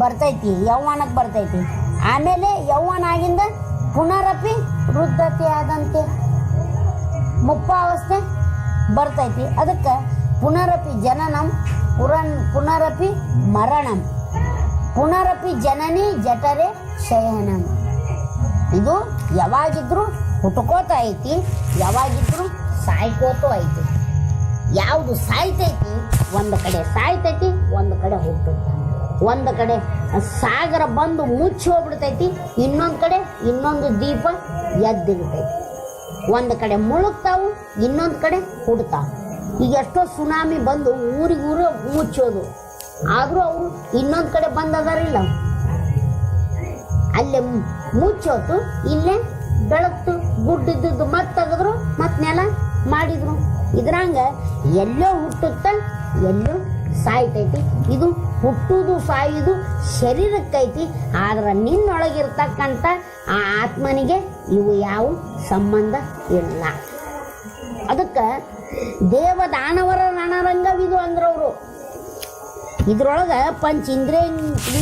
ಬರ್ತೈತಿ ಯೌವನಕ್ಕೆ ಬರ್ತೈತಿ. ಆಮೇಲೆ ಯೌವನ ಆಗಿಂದ ಪುನರಪಿ ವೃದ್ಧತೆ ಆದಂತೆ ಮುಪ್ಪಾವಸ್ಥೆ ಬರ್ತೈತಿ. ಅದಕ್ಕೆ ಪುನರಪಿ ಜನನಂ, ಪುರನ್, ಪುನರಪಿ ಮರಣಂ. ಪುನರಪಿ ಜನನಿ ಜಠರೆ ಶಯನಂ. ಇದು ಯಾವಾಗಿದ್ರು ಹುಟ್ಕೋತ ಐತಿ, ಯಾವಾಗಿದ್ರು ಸಾಯ್ಕೋತೂ ಐತಿ. ಯಾವುದು ಸಾಯ್ತೈತಿ, ಒಂದು ಕಡೆ ಸಾಯ್ತೈತಿ, ಒಂದು ಕಡೆ ಹುಟ್ಟುತ್ತೆ ಒಂದು ಕಡೆ ಸಾಗರ ಬಂದು ಮುಚ್ಚಿ ಹೋಗ್ಬಿಡ್ತೈತಿ, ಇನ್ನೊಂದು ಕಡೆ ಇನ್ನೊಂದು ದೀಪ ಎದ್ದಿರ್ತೈತಿ. ಒಂದು ಕಡೆ ಮುಳುಗ್ತಾವು, ಇನ್ನೊಂದು ಕಡೆ ಹುಡ್ತಾವು. ಈಗ ಎಷ್ಟೋ ಸುನಾಮಿ ಬಂದು ಊರಿಗೂರು ಮುಚ್ಚೋದು ಆದರೂ ಅವರು ಇನ್ನೊಂದು ಕಡೆ ಬಂದದಾರಿಲ್ಲ ಅಲ್ಲೇ ಮುಚ್ಚೋತು ಇಲ್ಲೇ ಬೆಳಗ್ತು, ಗುಡ್ಡಿದ್ದು ಮತ್ತೆ ತೆಗೆದ್ರು ಮತ್ತೆ ನೆಲ ಮಾಡಿದ್ರು. ಇದ್ರಂಗೆ ಎಲ್ಲೋ ಹುಟ್ಟುತ್ತ, ಎಲ್ಲೋ ಸಾಯ್ತೈತಿ. ಇದು ಹುಟ್ಟುದು ಸಾಯುದು ಶರೀರಕ್ಕೈತಿ. ಆದ್ರೆ ನಿನ್ನೊಳಗಿರ್ತಕ್ಕಂಥ ಆ ಆತ್ಮನಿಗೆ ಇವು ಯಾವ ಸಂಬಂಧ ಇಲ್ಲ. ಅದಕ್ಕೆ ದೇವದಾನವರ ರಣರಂಗವಿದು ಅಂದ್ರವರು. ಇದ್ರೊಳಗೆ ಪಂಚ ಇಂದ್ರಿಯ,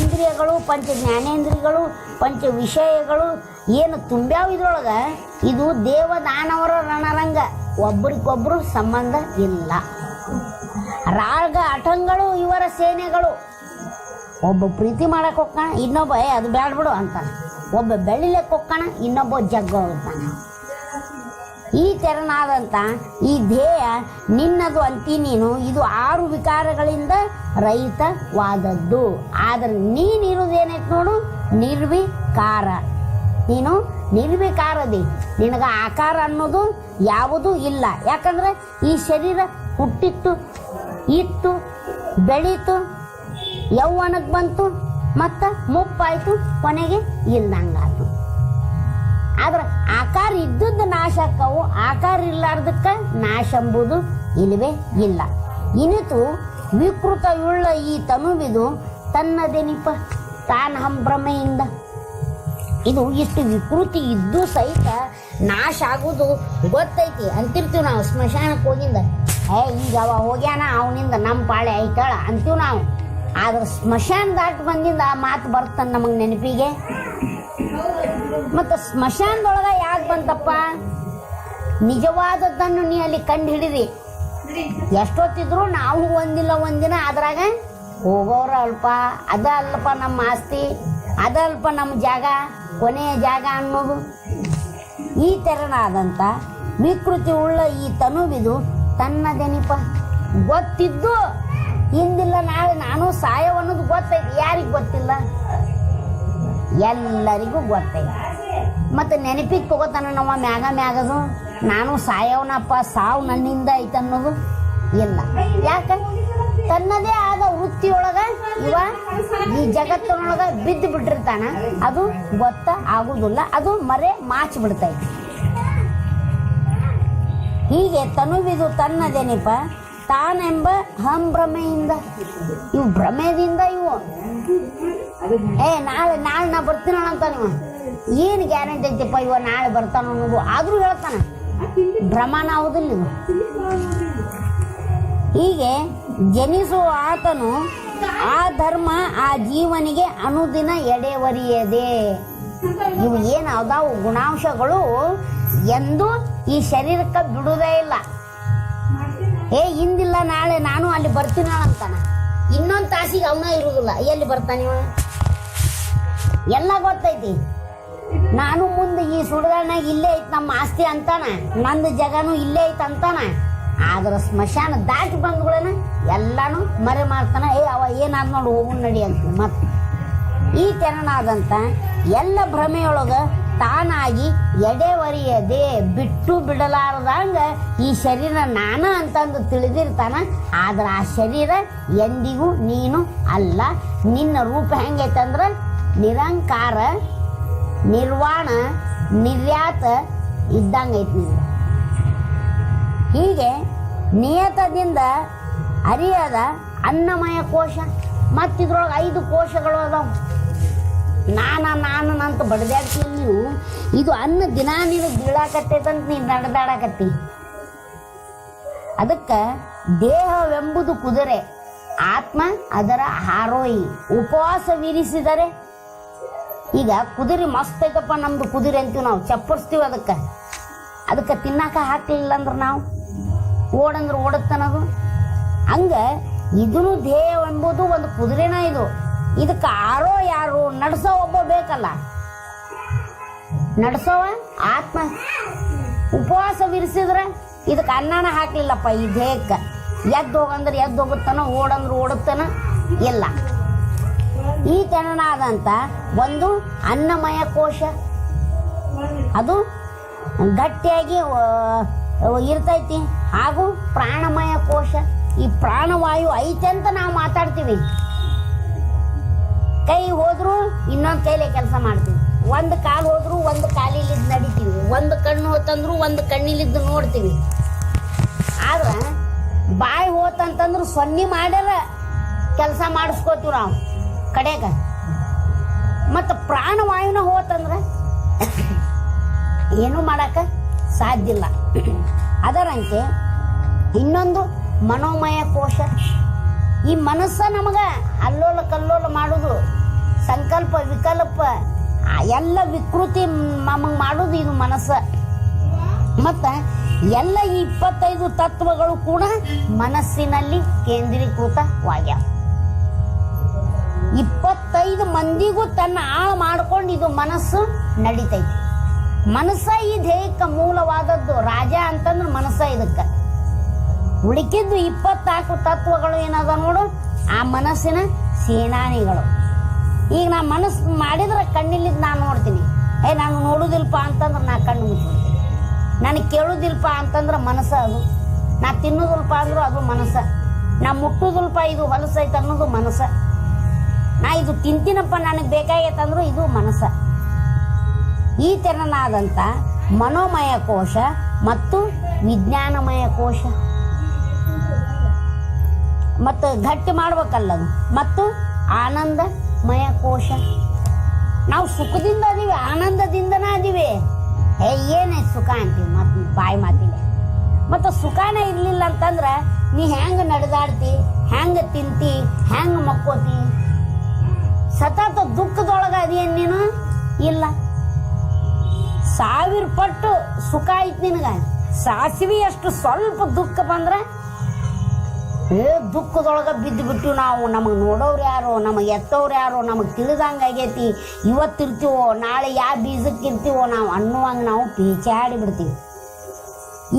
ಇಂದ್ರಿಯಗಳು, ಪಂಚ ಜ್ಞಾನೇಂದ್ರಿಯಗಳು, ಪಂಚ ವಿಷಯಗಳು ಏನು ತುಂಬ್ಯಾವ ಇದ್ರೊಳಗೆ? ಇದು ದೇವದಾನವರ ರಣರಂಗ. ಒಬ್ಬರಿಗೊಬ್ಬರು ಸಂಬಂಧ ಇಲ್ಲ. ರಾಗ ಅಠಂಗಳು ಇವರ ಸೇನೆಗಳು. ಒಬ್ಬ ಪ್ರೀತಿ ಮಾಡಕ್ಕೆ ಹೋಗ್ತಾನ, ಇನ್ನೊಬ್ಬ, ಏ, ಅದು ಬ್ಯಾಡ ಬಿಡು ಅಂತಾನೆ. ಒಬ್ಬ ಬೆಳಿಲಕ್ಕೆ ಹೋಗ್ತಾನ, ಇನ್ನೊಬ್ಬ ಜಗ್ಗ ಹೋಗ್ತಾನೆ. ಈ ತೆರನಾದಂಥ ಈ ಧ್ಯೇಯ ನಿನ್ನದು ಅಂತಿ ನೀನು, ಇದು ಆರು ವಿಕಾರಗಳಿಂದ ರಹಿತವಾದದ್ದು. ಆದರೆ ನೀನಿರುವುದೇನೈತೆ ನೋಡು, ನಿರ್ವಿಕಾರ. ನೀನು ನಿರ್ವಿಕಾರದಿ. ನಿನಗೆ ಆಕಾರ ಅನ್ನೋದು ಯಾವುದೂ ಇಲ್ಲ. ಯಾಕಂದ್ರೆ ಈ ಶರೀರ ಹುಟ್ಟಿತ್ತು ಇತ್ತು, ಬೆಳೀತು ಯೌವನಕ್ಕೆ ಬಂತು, ಮತ್ತು ಮುಪ್ಪಾಯ್ತು, ಕೊನೆಗೆ ಇಲ್ದಂಗಾಯ್ತು. ಆದ್ರೆ ಆಕಾರ ಇದ್ದದ್ದು ನಾಶ ಆಕಾವು ಆಕಾರ ಇಲ್ಲಾರ್ದಕ್ಕ ನಾಶ ಎಂಬುದು ಇಲ್ಲವೇ ಇಲ್ಲ. ಇನಿತು ವಿಕೃತವುಳ್ಳ ಈ ತನುವಿದು ತನ್ನದೇನಿಪ ತಾನ ಹಂಭ್ರಮೆಯಿಂದ ಇದು ಇಷ್ಟು ವಿಕೃತಿ ಇದ್ದು ಸಹಿತ ನಾಶ ಆಗುವುದು ಗೊತ್ತೈತಿ. ಅಂತಿರ್ತೀವಿ ನಾವು ಸ್ಮಶಾನಕ್ಕೆ ಹೋಗಿಂದ. ಈಗ ಅವ ಹೋಗ್ಯಾನ, ಅವನಿಂದ ನಮ್ಮ ಪಾಳೆ ಐತಾಳ ಅಂತೀವಿ ನಾವು. ಆದ್ರೆ ಸ್ಮಶಾನ ದಾಟ್ ಬಂದಿಂದ ಆ ಮಾತು ಬರ್ತಾನೆ ನಮಗೆ ನೆನಪಿಗೆ? ಮತ್ತು ಸ್ಮಶಾನದೊಳಗೆ ಯಾಕೆ ಬಂತಪ್ಪ? ನಿಜವಾದದ್ದನ್ನು ನೀ ಅಲ್ಲಿ ಕಂಡು ಹಿಡಿದಿ. ಎಷ್ಟೊತ್ತಿದ್ರು ನಾವು ಒಂದಿಲ್ಲ ಒಂದಿನ ಅದ್ರಾಗ ಹೋಗೋರ ಅಲ್ಪ, ಅದ ಅಲ್ಪ ನಮ್ಮ ಆಸ್ತಿ, ಅದ ಅಲ್ಪ ನಮ್ಮ ಜಾಗ, ಕೊನೆಯ ಜಾಗ ಅನ್ನೋದು. ಈ ತೆರನಾದಂಥ ವಿಕೃತಿ ಉಳ್ಳ ಈ ತನುವಿದು ತನ್ನದೆನಿಪ ಗೊತ್ತಿದ್ದು ಹಿಂದಿಲ್ಲ ನಾಳೆ ನಾನು ಸಾಯವ ಅನ್ನೋದು ಗೊತ್ತೈತಿ. ಯಾರಿಗೆ ಗೊತ್ತಿಲ್ಲ? ಎಲ್ಲರಿಗೂ ಗೊತ್ತೈತಿ. ಮತ್ತು ನೆನಪಿಗೆ ತಗೋತಾನ ನಮ್ಮ ಮ್ಯಾಗ ಮ್ಯಾಗದು? ನಾನು ಸಾಯವನಪ್ಪ ಸಾವು ನನ್ನಿಂದ ಐತೆ ಅನ್ನೋದು ಇಲ್ಲ. ಯಾಕೆ? ತನ್ನದೇ ಆದ ವೃತ್ತಿಯೊಳಗ ಇವ ಈ ಜಗತ್ತಿನೊಳಗ ಬಿದ್ದು ಬಿಟ್ಟಿರ್ತಾನ. ಅದು ಗೊತ್ತ ಆಗುದಿಲ್ಲ, ಅದು ಮರೆ ಮಾಚಿ ಬಿಡ್ತೈತಿ. ಹೀಗೆ ತನುವಿದು ತನ್ನದೇನಿಪ ತಾನೆಂಬ ಹಂಭ್ರಮೆಯಿಂದ ಇವು ಭ್ರಮೆದಿಂದ ಇವು. ಏ, ನಾಳೆ ನಾಳೆ ನಾ ಬರ್ತೀನ ಅಂತ ನೀವು ಏನು ಗ್ಯಾರಂಟಿ ಐತಿಪ್ಪ ಇವ ನಾಳೆ ಬರ್ತಾನ ಅನ್ನೋದು? ಆದ್ರೂ ಹೇಳ್ತಾನ. ಭ್ರಮಣ ಹೌದಿಲ್ಲ ಇದು. ಹೀಗೆ ಜನಿಸುವ ಆತನು ಆ ಧರ್ಮ ಆ ಜೀವನಿಗೆ ಅನುದಿನ ಎಡೆವರಿಯದೆ. ಇವು ಏನು ಅದಾವು? ಗುಣಾಂಶಗಳು ಎಂದು ಈ ಶರೀರಕ್ಕೆ ಬಿಡುವುದೇ ಇಲ್ಲ. ಏ, ಹಿಂದಿಲ್ಲ, ನಾಳೆ ನಾನು ಅಲ್ಲಿ ಬರ್ತೀನಿ ಅಂತಾನ ಇನ್ನೊಂದು ತಾಸಿಗೆ ಅವನ ಇರುವುದಿಲ್ಲ. ಎಲ್ಲಿ ಬರ್ತಾನೆ ಎಲ್ಲ ಗೊತ್ತೈತಿ. ನಾನು ಮುಂದೆ ಈ ಸುಡುಗಾಡ್ನಾಗ ಇಲ್ಲೇ ಐತಿ ನಮ್ಮ ಆಸ್ತಿ ಅಂತಾನ ನಂದು ಜಗನು ಇಲ್ಲೇ ಐತಿ ಅಂತಾನ ಆದ್ರೆ ಸ್ಮಶಾನ ದಾಟಿ ಬಂದ್ಗಳೇನ ಎಲ್ಲಾನು ಮರೆ ಮಾಡ್ತಾನ. ಏ, ಅವ ಏನಾದ್ ನೋಡು, ಹೋಗು, ನಡಿ ಅಂತ. ಮತ್ತೆ ಈ ತೆರನಾದಂಥ ಎಲ್ಲ ಭ್ರಮೆಯೊಳಗ ತಾನಾಗಿ ಎಡೆವರಿಯದೆ ಬಿಟ್ಟು ಬಿಡಲಾರದಂಗ ಈ ಶರೀರ ನಾನು ಅಂತಂದು ತಿಳಿದಿರ್ತಾನ. ಆದ್ರೆ ಆ ಶರೀರ ಎಂದಿಗೂ ನೀನು ಅಲ್ಲ. ನಿನ್ನ ರೂಪ ಹೆಂಗೈತಂದ್ರ ನಿರಂಕಾರ, ನಿರ್ವಾಣ, ನಿರ್ಯಾತ ಇದ್ದಂಗೈತಿ ಹೀಗೆ ನಿಯತದಿಂದ ಅರಿಯದ ಅನ್ನಮಯ ಕೋಶ ಮತ್ತಿದ್ರೊಳಗೆ ಐದು ಕೋಶಗಳು ಅದಾವ. ನಾನ ನಾನು ನಂತ ಬಡದಾಡ್ತೀನಿ ನೀವು ಇದು ಅನ್ನ ದಿನ ನೀನು ಬೀಳಾಕತ್ತೈತಂತ ನೀನು ನಡೆದಾಡಕತ್ತಿ. ಅದಕ್ಕೆ ದೇಹವೆಂಬುದು ಕುದುರೆ, ಆತ್ಮ ಅದರ ಹಾರೋಯಿ. ಉಪವಾಸವಿರಿಸಿದರೆ ಈಗ ಕುದುರೆ ಮಸ್ತ್ ಐತಪ್ಪ ನಮ್ದು ಕುದುರೆ ಅಂತೀವಿ ನಾವು, ಚಪ್ಪರಿಸ್ತೀವಿ ಅದಕ್ಕೆ. ಅದಕ್ಕೆ ತಿನ್ನಾಕ ಹಾಕ್ಲಿಲ್ಲ ಅಂದ್ರೆ ನಾವು, ಓಡಂದ್ರೆ ಓಡತ್ತನದು. ಹಂಗೆ ಇದನ್ನು ದೇಹವೆಂಬುದು ಒಂದು ಕುದುರೆನ ಇದು. ಇದಕ್ಕೆ ಆರೋ ಯಾರು ನಡೆಸೋ ಒಬ್ಬ ಬೇಕಲ್ಲ. ನಡ್ಸೋವ? ಆತ್ಮ ಉಪವಾಸ ವಿರಿಸಿದ್ರೆ ಇದಕ್ಕೆ ಅನ್ನನ ಹಾಕ್ಲಿಲ್ಲಪ್ಪ ಈ ದೇಹಕ್ಕೆ. ಎದ್ದು ಹೋಗಂದ್ರೆ ಎದ್ದು ಹೋಗುತ್ತಾನ, ಓಡಂದ್ರೆ ಓಡುತ್ತಾನ, ಇಲ್ಲ. ಈ ತೆರನಾದಂಥ ಒಂದು ಅನ್ನಮಯ ಕೋಶ. ಅದು ಗಟ್ಟಿಯಾಗಿ ಇರ್ತೈತಿ. ಹಾಗೂ ಪ್ರಾಣಮಯ ಕೋಶ. ಈ ಪ್ರಾಣವಾಯು ಐತೆ ಅಂತ ನಾವು ಮಾತಾಡ್ತೀವಿ. ಕೈ ಹೋದ್ರು ಇನ್ನೊಂದು ಕೈಲೇ ಕೆಲಸ ಮಾಡ್ತೀವಿ ಒಂದು ಕಾಲು ಹೋದ್ರು ಒಂದು ಕಾಲಿಲಿದ್ದು ನಡಿತೀವಿ. ಒಂದು ಕಣ್ಣು ಹೋತಂದ್ರು ಒಂದು ಕಣ್ಣಿಲಿದ್ದು ನೋಡ್ತೀವಿ. ಆದ್ರೆ ಬಾಯಿ ಹೋತಂತಂದ್ರು ಸೊನ್ನೆ ಮಾಡ್ಯಾರ ಕೆಲಸ ಮಾಡಿಸ್ಕೋತೀವಿ ನಾವು ಕಡೆಗ. ಮತ್ತು ಪ್ರಾಣವಾಯುನ ಹೋತಂದ್ರೆ ಏನು ಮಾಡಕ ಸಾಧ್ಯ ಇಲ್ಲ. ಅದರಂತೆ ಇನ್ನೊಂದು ಮನೋಮಯ ಕೋಶ ಈ ಮನಸ್ಸ ನಮಗ ಅಲ್ಲೋಲ ಕಲ್ಲೋಲ ಮಾಡುದು, ಸಂಕಲ್ಪ, ವಿಕಲ್ಪ ಎಲ್ಲ ವಿಕೃತಿ ನಮಗೆ ಮಾಡುದು ಇದು ಮನಸ್ಸ. ಮತ್ತ ಎಲ್ಲ ಈ ಇಪ್ಪತ್ತೈದು ತತ್ವಗಳು ಕೂಡ ಮನಸ್ಸಿನಲ್ಲಿ ಕೇಂದ್ರೀಕೃತವಾಗ್ಯಾವ. ಇಪ್ಪತ್ತೈದು ಮಂದಿಗೂ ತನ್ನ ಆಳು ಮಾಡ್ಕೊಂಡು ಇದು ಮನಸ್ಸು ನಡಿತೈತಿ. ಮನಸ್ಸ ಈ ದೇಹಕ್ಕೆ ಮೂಲವಾದದ್ದು ರಾಜ ಅಂತಂದ್ರೆ ಮನಸ್ಸ ಇದಕ್ಕೆ. ಉಳಿಕಿದ್ದು ಇಪ್ಪತ್ನಾಲ್ಕು ತತ್ವಗಳು ಏನದ ನೋಡು? ಆ ಮನಸ್ಸಿನ ಸೇನಾನಿಗಳು. ಈಗ ನಾ ಮನಸ್ಸು ಮಾಡಿದ್ರೆ ಕಣ್ಣಿಲ್ಲಿದ್ದು ನಾನು ನೋಡ್ತೀನಿ. ಏ, ನಾನು ನೋಡುದಿಲ್ಪ ಅಂತಂದ್ರೆ ನಾ ಕಣ್ಣು ಮುಚ್ಚಿಬಿಡ್ತೀನಿ ನನಗೆ ಕೇಳುದಿಲ್ಪ ಅಂತಂದ್ರೆ ಮನಸ್ಸ ಅದು. ನಾ ತಿನ್ನೋದಿಲ್ಪ ಅಂದ್ರೆ ಅದು ಮನಸ್ಸ. ನಾ ಮುಟ್ಟುದಿಲ್ಪ ಇದು ಹೊಲಸೈತೆ ಅನ್ನೋದು ಮನಸ್ಸ. ನಾ ಇದು ತಿಂತೀನಪ್ಪ ನನಗೆ ಬೇಕಾಗೈತಂದ್ರು ಇದು ಮನಸ್ಸ. ಈ ತೆರನಾದಂಥ ಮನೋಮಯ ಕೋಶ ಮತ್ತು ವಿಜ್ಞಾನಮಯ ಕೋಶ. ಮತ್ತು ಗಟ್ಟಿ ಮಾಡ್ಬೇಕಲ್ಲ ಮತ್ತು ಆನಂದಮಯ ಕೋಶ. ನಾವು ಸುಖದಿಂದ ಅದೀವಿ ಆನಂದದಿಂದನೇ ಅದೀವಿ ಏ, ಏನೇ ಸುಖ ಅಂತೀವಿ ಮತ್ತು ಬಾಯಿ ಮಾತಿಲ್ಲ ಮತ್ತು ಸುಖನೇ ಇರಲಿಲ್ಲ ಅಂತಂದ್ರೆ ನೀ ಹೆಂಗೆ ನಡೆದಾಡ್ತಿ, ಹೆಂಗೆ ತಿಂತಿ, ಹೆಂಗೆ ಮಕ್ಕೋತಿ? ಸತತ ದುಃಖದೊಳಗೆ ಅದೇನು ನೀನು? ಇಲ್ಲ. ಸಾವಿರ ಪಟ್ಟು ಸುಖ ಆಯ್ತು ನಿನಗ. ಸಾಸಿವೆ ಅಷ್ಟು ಸ್ವಲ್ಪ ದುಃಖ ಬಂದ್ರೆ ಏ, ದುಃಖದೊಳಗೆ ಬಿದ್ದು ಬಿಟ್ಟು ನಾವು ನಮಗೆ ನೋಡೋರು ಯಾರು, ನಮಗೆ ಎತ್ತೋರು ಯಾರು, ನಮಗೆ ತಿಳಿದಂಗೆ ಆಗೈತಿ. ಇವತ್ತಿರ್ತೀವೋ ನಾಳೆ ಯಾವ ಬೀಜಕ್ಕೆ ಇರ್ತೀವೋ ನಾವು ಅನ್ನುವಂಗೆ ನಾವು ಪೀಚಾಡಿ ಬಿಡ್ತೀವಿ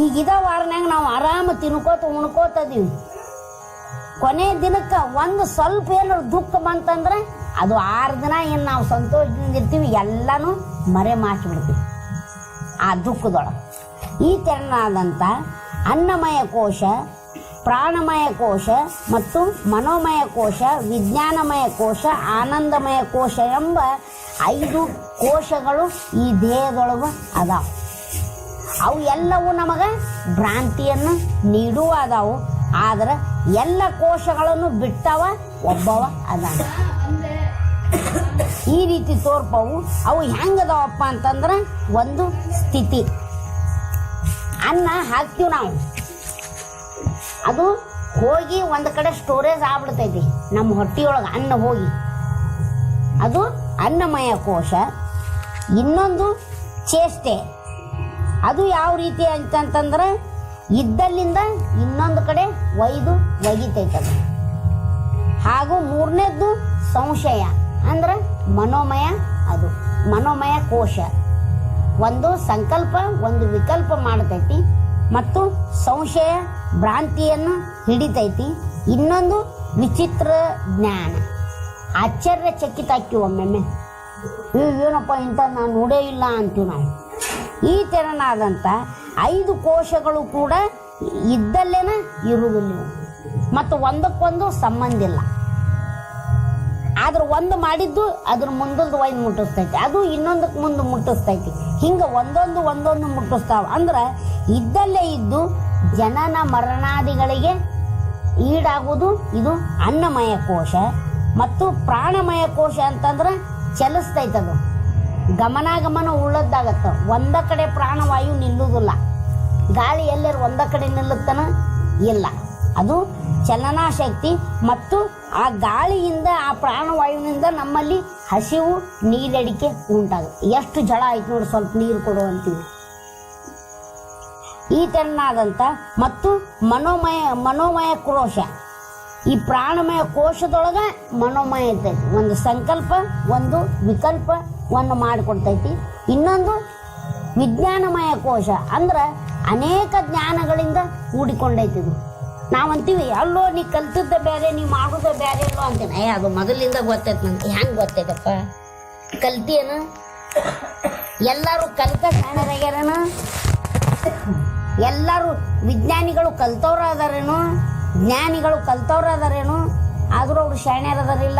ಈಗ ಇದ ವಾರನ್ಯಾಗ ನಾವು ಆರಾಮ ತಿನ್ಕೋತ ಉಣ್ಕೋತದೀವಿ ಕೊನೆ ದಿನಕ್ಕೆ ಒಂದು ಸ್ವಲ್ಪ ಏನಾದ್ರು ದುಃಖ ಬಂತಂದ್ರೆ ಅದು ಆರು ದಿನ ಏನು ನಾವು ಸಂತೋಷದಿಂದ ಇರ್ತೀವಿ, ಎಲ್ಲನೂ ಮರೆ ಮಾಚಿಬಿಡ್ತೀವಿ ಆ ದುಃಖದೊಳಗೆ. ಈ ತೆರನಾದಂಥ ಅನ್ನಮಯ ಕೋಶ ಪ್ರಾಣಮಯ ಕೋಶ ಮತ್ತು ಮನೋಮಯ ಕೋಶ, ವಿಜ್ಞಾನಮಯ ಕೋಶ, ಆನಂದಮಯ ಕೋಶ ಎಂಬ ಐದು ಕೋಶಗಳು ಈ ದೇಹದೊಳಗೆ ಅದಾವ. ಅವು ಎಲ್ಲವೂ ನಮಗೆ ಭ್ರಾಂತಿಯನ್ನು ನೀಡುವ ಅದಾವು. ಆದ್ರೆ ಎಲ್ಲ ಕೋಶಗಳನ್ನು ಬಿಟ್ಟವ ಒಬ್ಬವ ಅದಾನ. ಈ ರೀತಿ ತೋರ್ಪವು ಅವು ಹೆಂಗದವಪ್ಪ ಅಂತಂದ್ರೆ ಒಂದು ಸ್ಥಿತಿ. ಅನ್ನ ಹಾಕ್ತೀವಿ ನಾವು. ಅದು ಹೋಗಿ ಒಂದು ಕಡೆ ಸ್ಟೋರೇಜ್ ಆಗ್ಬಿಡ್ತೈತಿ. ನಮ್ಮ ಹೊಟ್ಟೆಯೊಳಗೆ ಅನ್ನ ಹೋಗಿ. ಅದು ಅನ್ನಮಯ ಕೋಶ. ಇನ್ನೊಂದು ಚೇಷ್ಟೆ. ಅದು ಯಾವ ರೀತಿ ಅಂತಂತಂದ್ರೆ ಇದ್ದಲ್ಲಿಂದ ಇನ್ನೊಂದು ಕಡೆ ಒಯ್ದು ಒಗಿತೈತದು. ಹಾಗೂ ಮೂರನೇದ್ದು ಸಂಶಯ. ಅಂದ್ರೆ ಮನೋಮಯ ಅದು. ಮನೋಮಯ ಕೋಶ. ಒಂದು ಸಂಕಲ್ಪ, ಒಂದು ವಿಕಲ್ಪ ಮಾಡ್ತೈತಿ. ಮತ್ತು ಸಂಶಯ ಭ್ರಾಂತಿಯನ್ನು ಹಿಡಿತೈತಿ ಇನ್ನೊಂದು ವಿಚಿತ್ರ ಜ್ಞಾನ. ಆಶ್ಚರ್ಯಚಕಿತ ಹಾಕಿ ಒಮ್ಮೆಮ್ಮೆ ಏನಪ್ಪ ಇಂಥ? ನಾನು ನೋಡೇ ಇಲ್ಲ ಅಂತೀವಿ ನಾವು ಈ ತೆರನಾದಂಥ ಐದು ಕೋಶಗಳು ಕೂಡ ಇದ್ದಲ್ಲೇನ ಇರುವುದಿಲ್ಲ. ಮತ್ತು ಒಂದಕ್ಕೊಂದು ಸಂಬಂಧ ಇಲ್ಲ. ಆದ್ರೆ ಒಂದು ಮಾಡಿದ್ದು ಅದ್ರ ಮುಂದೊಂದು ಒಯ್ದು ಮುಟ್ಟಿಸ್ತೈತಿ. ಅದು ಇನ್ನೊಂದಕ್ಕೆ ಮುಂದೆ ಮುಟ್ಟಿಸ್ತೈತಿ. ಹಿಂಗೆ ಒಂದೊಂದು ಒಂದೊಂದು ಮುಟ್ಟಿಸ್ತಾವ. ಅಂದ್ರೆ ಇದ್ದಲ್ಲೇ ಇದ್ದು ಜನನ ಮರಣಾದಿಗಳಿಗೆ ಈಡಾಗುವುದು ಇದು ಅನ್ನಮಯ ಕೋಶ ಮತ್ತು ಪ್ರಾಣಮಯ ಕೋಶ ಅಂತಂದ್ರೆ ಚಲಿಸ್ತೈತದು. ಗಮನಾಗಮನ ಉಳ್ಳದ್ದಾಗತ್ತ. ಒಂದ ಕಡೆ ಪ್ರಾಣವಾಯು ನಿಲ್ಲುವುದಿಲ್ಲ. ಗಾಳಿ ಎಲ್ಲರೂ ಒಂದ ಕಡೆ ನಿಲ್ಲುತ್ತಾನ ಇಲ್ಲ. ಅದು ಚಲನಾಶಕ್ತಿ ಮತ್ತು ಆ ಗಾಳಿಯಿಂದ, ಆ ಪ್ರಾಣವಾಯುವಿನಿಂದ ನಮ್ಮಲ್ಲಿ ಹಸಿವು, ನೀರಡಿಕೆ ಉಂಟಾಗುತ್ತೆ. ಎಷ್ಟು ಜಳ ಆಯ್ತು ನೋಡಿ ಸ್ವಲ್ಪ ನೀರು ಕೊಡು ಅಂತೀವಿ. ಈ ತೆರನಾದಂಥ ಮತ್ತು ಮನೋಮಯ ಮನೋಮಯ ಕೋಶ ಈ ಪ್ರಾಣಮಯ ಕೋಶದೊಳಗೆ ಮನೋಮಯ ಇರ್ತೈತಿ. ಒಂದು ಸಂಕಲ್ಪ, ಒಂದು ವಿಕಲ್ಪವನ್ನು ಮಾಡಿಕೊಡ್ತೈತಿ. ಇನ್ನೊಂದು ವಿಜ್ಞಾನಮಯ ಕೋಶ. ಅಂದ್ರೆ ಅನೇಕ ಜ್ಞಾನಗಳಿಂದ ಕೂಡಿಕೊಂಡೈತಿ ಇದು. ನಾವಂತೀವಿ, ಅಲ್ಲೋ, ನೀ ಕಲ್ತಿದ್ದ ಬೇರೆ ನೀ ಮಾಡೋದ ಬೇರೆ ಅಲ್ಲೋ ಅಂತೀನಿ ಏ, ಅದು ಮೊದಲಿಂದ ಗೊತ್ತೈತೆ ನಂಗೆ. ಹೆಂಗೆ ಗೊತ್ತೈತಪ್ಪ? ಕಲ್ತಿಯೇನು? ಎಲ್ಲರೂ ಕಲ್ತ ಶಾಣರಾಗ್ಯಾರನ ಎಲ್ಲರೂ ವಿಜ್ಞಾನಿಗಳು ಕಲ್ತವ್ರ ಅದಾರೇನು ಜ್ಞಾನಿಗಳು ಕಲ್ತವ್ರ ಅದಾರೇನು ಅವರು ಅವ್ರು ಶಾಣ್ಯರ ಅದಾರಿಲ್ಲ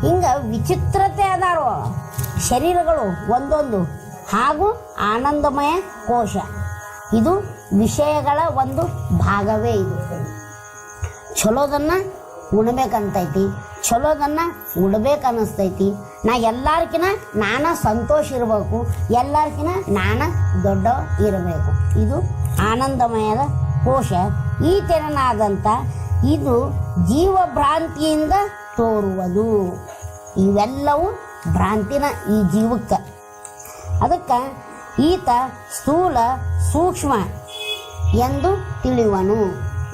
ಹಿಂಗ ವಿಚಿತ್ರತೆ ಅದಾರು? ಶರೀರಗಳು ಒಂದೊಂದು, ಹಾಗೂ ಆನಂದಮಯ ಕೋಶ. ಇದು ವಿಷಯಗಳ ಒಂದು ಭಾಗವೇ ಇದು. ಚಲೋದನ್ನ ಉಣ್ಬೇಕಂತೈತಿ. ಚಲೋದನ್ನ ಉಡ್ಬೇಕು ಅನ್ನಿಸ್ತೈತಿ ನಾ ಎಲ್ಲಾರ್ಕಿನ ನಾನ ಸಂತೋಷ ಇರಬೇಕು, ಎಲ್ಲಾರ್ಕಿನ ನಾನ ದೊಡ್ಡ ಇರಬೇಕು. ಇದು ಆನಂದಮಯದ ಕೋಶ. ಈ ತೆರನಾದಂಥ ಇದು ಜೀವ ಭ್ರಾಂತಿಯಿಂದ ತೋರುವುದು. ಇವೆಲ್ಲವೂ ಭ್ರಾಂತಿನ ಈ ಜೀವಕ್ಕೆ. ಅದಕ್ಕೆ ಈತ ಸ್ಥೂಲ ಸೂಕ್ಷ್ಮ ಎಂದು ತಿಳಿಯುವನು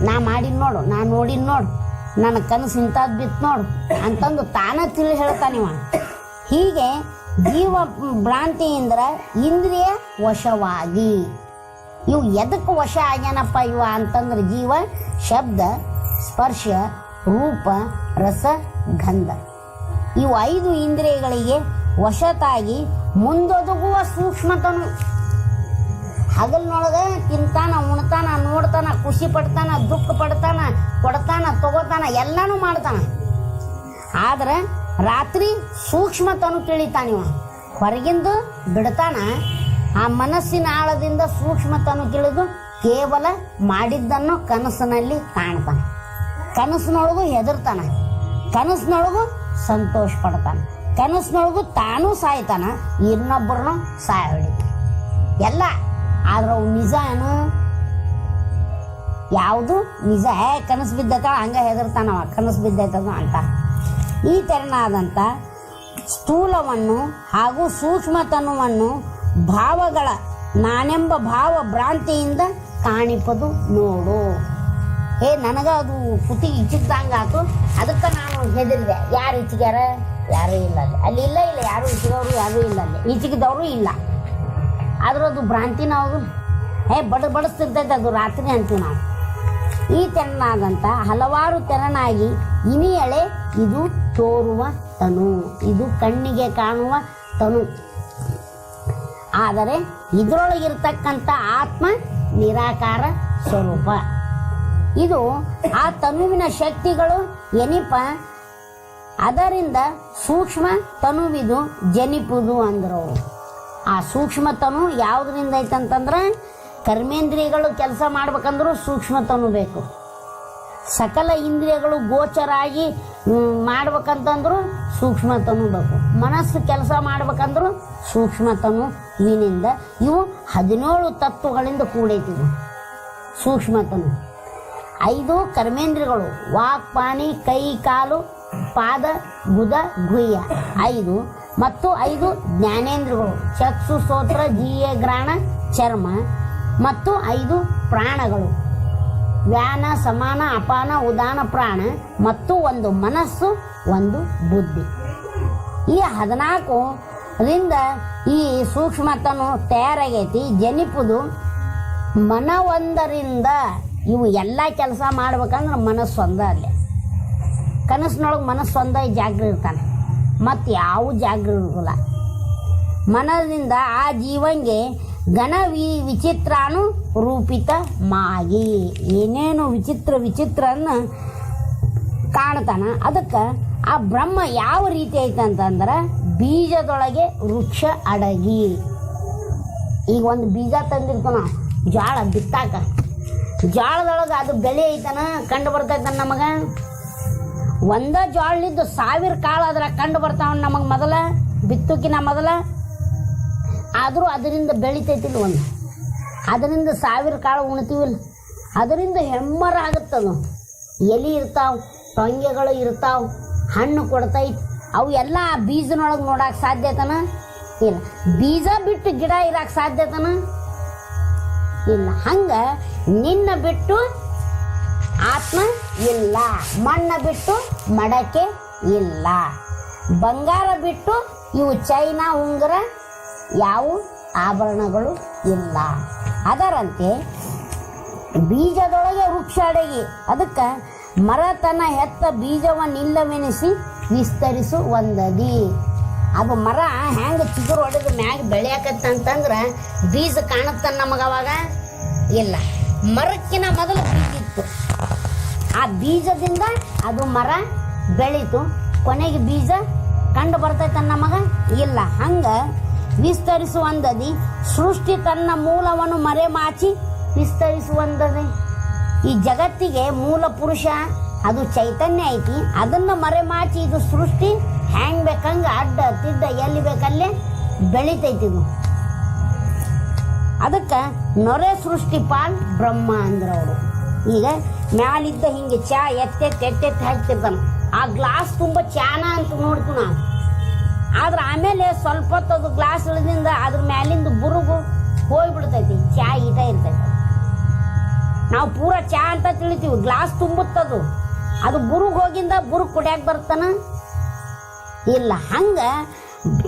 ನಾ ಮಾಡಿ ನೋಡು, ನಾ ನೋಡಿನ ನೋಡು. ನನ್ನ ಕನಸು ಇಂಥದ್ದು ಬಿತ್ತು ನೋಡು. ಅಂತಂದು ತಾನ ತಿಳಿ ಹೇಳ್ತಾನಿವ ಹೀಗೆ ಜೀವ ಭ್ರಾಂತಿಯಿಂದ ಇಂದ್ರಿಯ ವಶವಾಗಿ. ಇವು ಎದಕ್ಕೆ ವಶ ಆಗ್ಯಾನಪ್ಪ ಇವ ಅಂತಂದ್ರೆ ಜೀವ, ಶಬ್ದ, ಸ್ಪರ್ಶ, ರೂಪ, ರಸ, ಗಂಧ. ಇವು ಐದು ಇಂದ್ರಿಯಗಳಿಗೆ ವಶತಾಗಿ ಮುಂದೊದಗುವ ಸೂಕ್ಷ್ಮತನು. ಹಗಲ್ನೊಳಗ ತಿಂತಾನ, ಉಣ್ತಾನ, ನೋಡ್ತಾನ, ಖುಷಿ ಪಡ್ತಾನ, ದುಃಖ ಪಡ್ತಾನ ಕೊಡ್ತಾನ, ತಗೋತಾನ, ಎಲ್ಲಾನು ಮಾಡ್ತಾನ. ಆದ್ರೆ ರಾತ್ರಿ ಸೂಕ್ಷ್ಮತನು ತಿಳಿತಾನಿವ ಹೊರಗಿಂದು ಬಿಡ್ತಾನ, ಆ ಮನಸ್ಸಿನ ಆಳದಿಂದ ಸೂಕ್ಷ್ಮತನು ತಿಳಿದು ಕೇವಲ ಮಾಡಿದ್ದನ್ನು ಕನಸಿನಲ್ಲಿ ಕಾಣ್ತಾನೆ. ಕನಸಿನೊಳಗು ಹೆದರ್ತಾನ, ಕನಸಿನೊಳಗು ಸಂತೋಷ ಪಡ್ತಾನೆ, ಕನಸಿನೊಳಗು ತಾನೂ ಸಾಯ್ತಾನ, ಇನ್ನೊಬ್ಬರನ್ನು ಸಾಯ ಹೊಡಿತಾನ. ಎಲ್ಲ, ಆದ್ರೆ ಅವು ನಿಜ ಯಾವುದು? ನಿಜ. ಹೇ ಕನಸು ಬಿದ್ದೈತ ಹಂಗ ಹೆದರ್ತಾನವ. ಕನಸು ಬಿದ್ದೈತದ ಅಂತ. ಈ ತೆರನಾದಂಥ ಸ್ಥೂಲವನ್ನು ಹಾಗೂ ಸೂಕ್ಷ್ಮತನವನ್ನು ಭಾವಗಳ ನಾನೆಂಬ ಭಾವ ಭ್ರಾಂತಿಯಿಂದ ಕಾಣಿಪದು ನೋಡು. ಹೇ ನನಗ ಅದು ಕುತಿ ಇಚ್ಚಿಕ್ದಂಗಾತು ಅದಕ್ಕೆ ನಾನು ಹೆದರಿದೆ. ಯಾರು ಇಚ್ಚಿಗ್ಯಾರ ಯಾರೂ ಇಲ್ಲ ಅಲ್ಲಿ. ಅಲ್ಲಿ ಇಲ್ಲ ಇಲ್ಲ. ಯಾರು ಇಚ್ಚಿದವರು ಯಾರೂ ಇಲ್ಲ ಅಲ್ಲಿ. ಇಚ್ಚಿಗಿದವರು ಇಲ್ಲ. ಆದರೂ ಅದು ಭ್ರಾಂತಿ ಹೇ, ಬಡ ಬಡಿಸ್ತಿರ್ತೈತೆ ಅದು ರಾತ್ರಿ ಅಂತೀವಿ ನಾವು. ಈ ತೆರನಾದಂತ ಹಲವಾರು ತೆರನಾಗಿ ಇನಿಯಳೆ ಇದು ತೋರುವ ತನು, ಇದು ಕಣ್ಣಿಗೆ ಕಾಣುವ ತನು. ಆದರೆ ಇದರೊಳಗಿರ್ತಕ್ಕಂಥ ಆತ್ಮ ನಿರಾಕಾರ ಸ್ವರೂಪ. ಇದು ಆ ತನುವಿನ ಶಕ್ತಿಗಳು ಎನಿಪ, ಅದರಿಂದ ಸೂಕ್ಷ್ಮ ತನುವಿದು ಜನಿಪುದು ಅಂದ್ರು ಆ ಸೂಕ್ಷ್ಮ ತನು ಯಾವುದರಿಂದ ಐತಂತಂದ್ರೆ ಕರ್ಮೇಂದ್ರಿಯಗಳು ಕೆಲಸ ಮಾಡ್ಬೇಕಂದ್ರೂ ಸೂಕ್ಷ್ಮತನು ಬೇಕು. ಸಕಲ ಇಂದ್ರಿಯಗಳು ಗೋಚರಾಗಿ ಮಾಡ್ಬೇಕಂತಂದ್ರೂ ಸೂಕ್ಷ್ಮತನು ಬೇಕು. ಮನಸ್ಸು ಕೆಲಸ ಮಾಡ್ಬೇಕಂದ್ರೂ ಸೂಕ್ಷ್ಮತನು ಇವಿನಿಂದ ಇವು ಹದಿನೇಳು ತತ್ವಗಳಿಂದ ಕೂಡೈತಿ. ಸೂಕ್ಷ್ಮತನು. ಐದು ಕರ್ಮೇಂದ್ರಿಗಳು ವಾಕ್, ಪಾಣಿ, ಕೈ, ಕಾಲು, ಪಾದ ಗುದ ಗುಯ್ಯ ಐದು ಮತ್ತು ಐದು ಜ್ಞಾನೇಂದ್ರಗಳು ಚಕ್ಷು, ಸ್ತೋತ್ರ, ಜೀಯ ಗ್ರಾಣ ಚರ್ಮ. ಮತ್ತು ಐದು ಪ್ರಾಣಗಳು. ವ್ಯಾನ ಸಮಾನ, ಅಪಾನ, ಉದಾನ, ಪ್ರಾಣ ಮತ್ತು ಒಂದು ಮನಸ್ಸು, ಒಂದು ಬುದ್ಧಿ. ಈ ಹದಿನಾಲ್ಕು ರಿಂದ ಈ ಸೂಕ್ಷ್ಮತನು ತಯಾರಾಗೈತಿ, ಜನಿಪುದು ಮನವೊಂದರಿಂದ ಇವು ಎಲ್ಲ ಕೆಲಸ ಮಾಡ್ಬೇಕಂದ್ರೆ ಮನಸ್ಸು ಒಂದ ಅಲ್ಲೇ. ಕನಸಿನೊಳಗೆ ಮನಸ್ಸು ಒಂದ ಜಾಗ್ರ ಇರ್ತಾನೆ. ಮತ್ತು ಯಾವ ಜಾಗ್ರ ಇರೋಲ್ಲ ಮನದಿಂದ ಆ ಜೀವಂಗೆ ಘನ ವಿ ವಿಚಿತ್ರಾನು ರೂಪಿತ ಮಾಗಿ ಏನೇನು ವಿಚಿತ್ರ ವಿಚಿತ್ರನ್ನ ಕಾಣ್ತಾನ ಅದಕ್ಕೆ ಆ ಬ್ರಹ್ಮ ಯಾವ ರೀತಿ ಐತೆ ಅಂತಂದ್ರೆ ಬೀಜದೊಳಗೆ ವೃಕ್ಷ ಅಡಗಿ. ಈಗ ಒಂದು ಬೀಜ ತಂದಿರ್ತಾನ, ಜಾಳ ಬಿತ್ತಾಕ. ಜಾಳದೊಳಗೆ ಅದು ಬೆಳೆ ಐತನ, ಕಂಡು ಬರ್ತೈತನ ನಮಗೆ? ಒಂದ ಜಾಳಲಿದ್ದು ಸಾವಿರ ಕಾಳು ಅದ್ರ ಕಂಡು ಬರ್ತಾವ ನಮಗೆ ಮೊದಲ, ಬಿತ್ತುಕಿನ ಮೊದಲ ಆದರೂ ಅದರಿಂದ ಬೆಳಿತೈತಿಲ್ಲ ಒಂದು. ಅದರಿಂದ ಸಾವಿರ ಕಾಳು ಉಣ್ತೀವಿಲ್ಲ. ಅದರಿಂದ ಹೆಮ್ಮರ ಆಗುತ್ತದು. ಎಲಿ ಇರ್ತಾವ, ಟೊಂಗೆಗಳು ಇರ್ತಾವ, ಹಣ್ಣು ಕೊಡ್ತೈತಿ. ಅವು ಎಲ್ಲ ಆ ಬೀಜನೊಳಗೆ ನೋಡಕ್ಕೆ ಸಾಧ್ಯತನ ಇಲ್ಲ. ಬೀಜ ಬಿಟ್ಟು ಗಿಡ ಇರಕ್ಕೆ ಸಾಧ್ಯತನ ಇಲ್ಲ. ಹಂಗೆ ನಿನ್ನ ಬಿಟ್ಟು ಆತ್ಮ ಇಲ್ಲ. ಮಣ್ಣ ಬಿಟ್ಟು ಮಡಕೆ ಇಲ್ಲ. ಬಂಗಾರ ಬಿಟ್ಟು ಇವು ಚೈನಾ, ಉಂಗುರ ಯಾವ ಆಭರಣಗಳು ಇಲ್ಲ. ಅದರಂತೆ ಬೀಜದೊಳಗೆ ವೃಕ್ಷ ಅಡಗಿ, ಅದಕ್ಕೆ ಮರ ತನ್ನ ಹೆತ್ತ ಬೀಜವನ್ನಿಲ್ಲವೆನಿಸಿ ವಿಸ್ತರಿಸು ಒಂದದಿ. ಅದು ಮರ ಹೆಂಗೆ ಚಿಗುರು ಹೊಡೆದು ಮ್ಯಾಗ ಬೆಳೆಯಕತ್ತಂತಂದ್ರೆ ಬೀಜ ಕಾಣುತ್ತ ನಮಗೆ ಅವಾಗ? ಇಲ್ಲ. ಮರಕ್ಕಿನ ಮೊದಲು ಬೀಜ ಇತ್ತು. ಆ ಬೀಜದಿಂದ ಅದು ಮರ ಬೆಳೀತು. ಕೊನೆಗೆ ಬೀಜ ಕಂಡು ಬರ್ತೈತೆ ನಮಗೆ? ಇಲ್ಲ. ಹಂಗ ವಿಸ್ತರಿಸುವಂದದಿ. ಸೃಷ್ಟಿ ತನ್ನ ಮೂಲವನ್ನು ಮರೆಮಾಚಿ ವಿಸ್ತರಿಸುವಂದದಿ. ಈ ಜಗತ್ತಿಗೆ ಮೂಲ ಪುರುಷ, ಅದು ಚೈತನ್ಯ ಐತಿ. ಅದನ್ನ ಮರೆಮಾಚಿ ಇದು ಸೃಷ್ಟಿ. ಹ್ಯಾಂಗ್ ಬೇಕಂಗ ಅಡ್ಡ ತಿದ್ದ ಎಲ್ಲಿ ಬೇಕಲ್ಲೇ ಬೆಳಿತೈತಿ ಇದು. ಅದಕ್ಕೆ ನೊರೆ ಸೃಷ್ಟಿ ಪಾಲ್ ಬ್ರಹ್ಮ ಅಂದ್ರ ಅವರು. ಈಗ ಮ್ಯಾಲಿದ್ದ ಹಿಂಗೆ ಚಾ ಎತ್ತೆತ್ತಿ ಎತ್ತೆತ್ತಿ ಹಾಕ್ತಿರ್ತಾನ ಆ ಗ್ಲಾಸ್ ತುಂಬ ಚಾನ ಅಂತ ನೋಡ್ತು ನಾವು. ಆದ್ರೆ ಆಮೇಲೆ ಸ್ವಲ್ಪ ಹೊತ್ತು ಅದು ಗ್ಲಾಸ್ ಇಳಿದಿಂದ ಅದ್ರ ಮ್ಯಾಲಿಂದ ಬುರುಗು ಹೋಗ್ಬಿಡ್ತೈತಿ. ಚಾ ಈಟ ಇರ್ತೈತಿ. ನಾವು ಪೂರ ಚಾ ಅಂತ ತಿಳಿತೀವಿ. ಗ್ಲಾಸ್ ತುಂಬುತ್ತದು. ಅದು ಬುರುಗ್ ಹೋಗಿಂದ ಬುರುಗ್ ಕುಡಿಯಾಕ ಬರ್ತಾನ ಇಲ್ಲ. ಹಂಗ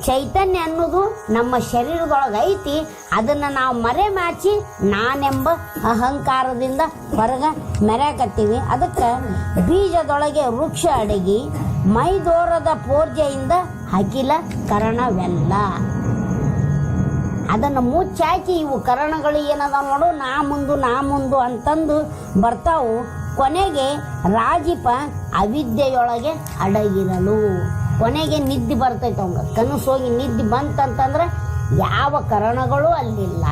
ಚೈತನ್ಯ ಅನ್ನೋದು ನಮ್ಮ ಶರೀರದೊಳಗೆ ಐತಿ. ಅದನ್ನ ನಾವು ಮರೆ ಮಾಚಿ ನಾನೆಂಬ ಅಹಂಕಾರದಿಂದ ಹೊರಗ ಮೆರೆಯಕತ್ತೀವಿ. ಅದಕ್ಕೆ ಬೀಜದೊಳಗೆ ವೃಕ್ಷ ಅಡಗಿ ಮೈದೋರದ ಪೋರ್ಜೆಯಿಂದ ಅಖಿಲ ಕರಣವೆಲ್ಲ. ಅದನ್ನು ಮುಚ್ಚಾಕಿ ಇವು ಕರಣಗಳು ಏನದ ನೋಡು, ನಾ ಮುಂದು ನಾ ಮುಂದು ಅಂತಂದು ಬರ್ತಾವು. ಕೊನೆಗೆ ರಾಜೀಪ ಅವಿದ್ಯೆಯೊಳಗೆ ಅಡಗಿರಲು. ಕೊನೆಗೆ ನಿದ್ದೆ ಬರ್ತೈತೆ ಅವಂಗ. ಕನಸು ಹೋಗಿ ನಿದ್ದೆ ಬಂತಂತಂದ್ರೆ ಯಾವ ಕರಣಗಳು ಅಲ್ಲಿಲ್ಲ,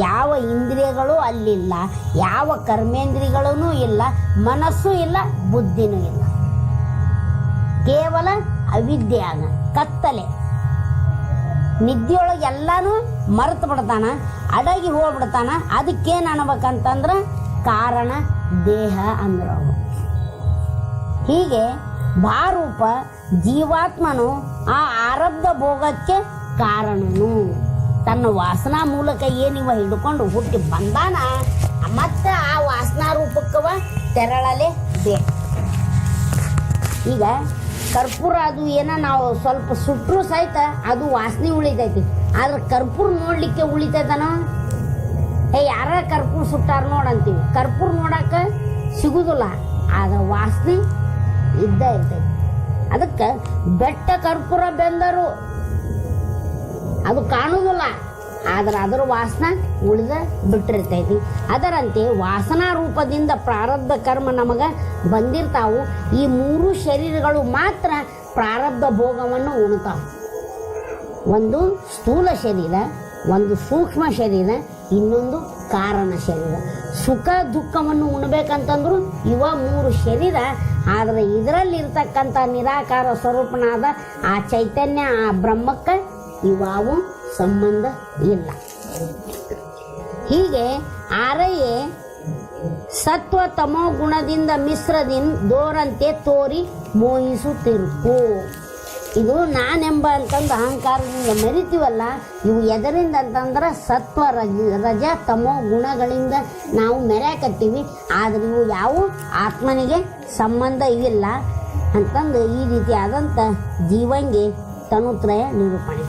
ಯಾವ ಇಂದ್ರಿಯಗಳು ಅಲ್ಲಿಲ್ಲ, ಯಾವ ಕರ್ಮೇಂದ್ರಿಗಳೂ ಇಲ್ಲ, ಮನಸ್ಸು ಇಲ್ಲ, ಬುದ್ಧಿನೂ ಇಲ್ಲ. ಕೇವಲ ಅವಿದ್ಯಾನ ಕತ್ತಲೆ. ನಿದ್ದೆಯೊಳಗೆ ಎಲ್ಲಾನು ಮರೆತು ಬಿಡ್ತಾನ, ಅಡಗಿ ಹೋಗ್ಬಿಡ್ತಾನ. ಅದಕ್ಕೇನು ಅನ್ಬೇಕಂತಂದ್ರ ಕಾರಣ ದೇಹ ಅಂದ್ರ. ಹೀಗೆ ಭಾರೂಪ ಜೀವಾತ್ಮನು ಆ ಆರಬ್ಧ ಭೋಗಕ್ಕೆ ಕಾರಣನು. ತನ್ನ ವಾಸನಾ ಮೂಲಕ ಏನಿವ ಹಿಡ್ಕೊಂಡು ಹುಟ್ಟಿ ಬಂದಾನ, ಮತ್ತೆ ಆ ವಾಸನಾ ರೂಪಕ್ಕವ ತೆರಳಲೇ ಬೇಕು ಈಗ ಕರ್ಪೂರ ಅದು ಏನ ನಾವು ಸ್ವಲ್ಪ ಸುಟ್ಟರು ಸಹಿತ ಅದು ವಾಸನೆ ಉಳಿತೈತಿ. ಆದ್ರೆ ಕರ್ಪೂರ ನೋಡ್ಲಿಕ್ಕೆ ಉಳಿತೈತನ? ಏ, ಯಾರ ಕರ್ಪೂರ ಸುಟ್ಟಾರ ನೋಡಂತೀವಿ ಕರ್ಪೂರ ನೋಡಕ್ಕೆ ಸಿಗುದಿಲ್ಲ. ಆದ ವಾಸನೆ ಇದ್ದ ಇರ್ತೈತಿ. ಅದಕ್ಕೆ ಬೆಟ್ಟ ಕರ್ಪೂರ ಬೆಂದರು. ಅದು ಕಾಣುವುದಿಲ್ಲ ಆದ್ರೆ ಅದರ ವಾಸನ ಉಳಿದ ಬಿಟ್ಟಿರ್ತೈತಿ. ಅದರಂತೆ ವಾಸನಾ ರೂಪದಿಂದ ಪ್ರಾರಬ್ಧ ಕರ್ಮ ನಮಗೆ ಬಂದಿರ್ತಾವು. ಈ ಮೂರು ಶರೀರಗಳು ಮಾತ್ರ ಪ್ರಾರಬ್ಧ ಭೋಗವನ್ನು ಉಣ್ತಾವು. ಒಂದು ಸ್ಥೂಲ ಶರೀರ, ಒಂದು ಸೂಕ್ಷ್ಮ ಶರೀರ, ಇನ್ನೊಂದು ಕಾರಣ ಶರೀರ. ಸುಖ ದುಃಖವನ್ನು ಉಣ್ಬೇಕಂತಂದ್ರು ಇವ ಮೂರು ಶರೀರ, ಆದರೆ ಇದರಲ್ಲಿರ್ತಕ್ಕಂಥ ನಿರಾಕಾರ ಸ್ವರೂಪನಾದ ಆ ಚೈತನ್ಯ, ಆ ಬ್ರಹ್ಮಕ್ಕೆ ಇವಾವು ಸಂಬಂಧ ಇಲ್ಲ. ಹೀಗೆ ಆರಯೇ ಸತ್ವ ತಮೋ ಗುಣದಿಂದ ಮಿಶ್ರದಿನ್ ದೋರಂತೆ ತೋರಿ ಮೋಹಿಸುತ್ತಿರುಕು. ಇದು ನಾನೆಂಬ ಅಂತಂದು ಅಹಂಕಾರದಿಂದ ಮೆರಿತೀವಲ್ಲ, ಇವು ಎದರಿಂದ ಅಂತಂದ್ರೆ ಸತ್ವ ರಜ ರಜ ತಮೋ ಗುಣಗಳಿಂದ ನಾವು ಮೆರೆಯಕತ್ತೀವಿ, ಆದ್ರೆ ಇವು ಯಾವ ಆತ್ಮನಿಗೆ ಸಂಬಂಧ ಇಲ್ಲ ಅಂತಂದು ಈ ರೀತಿಯಾದಂಥ ಜೀವಂಗೆ ತನುತ್ರಯ ನಿರೂಪಣೆ.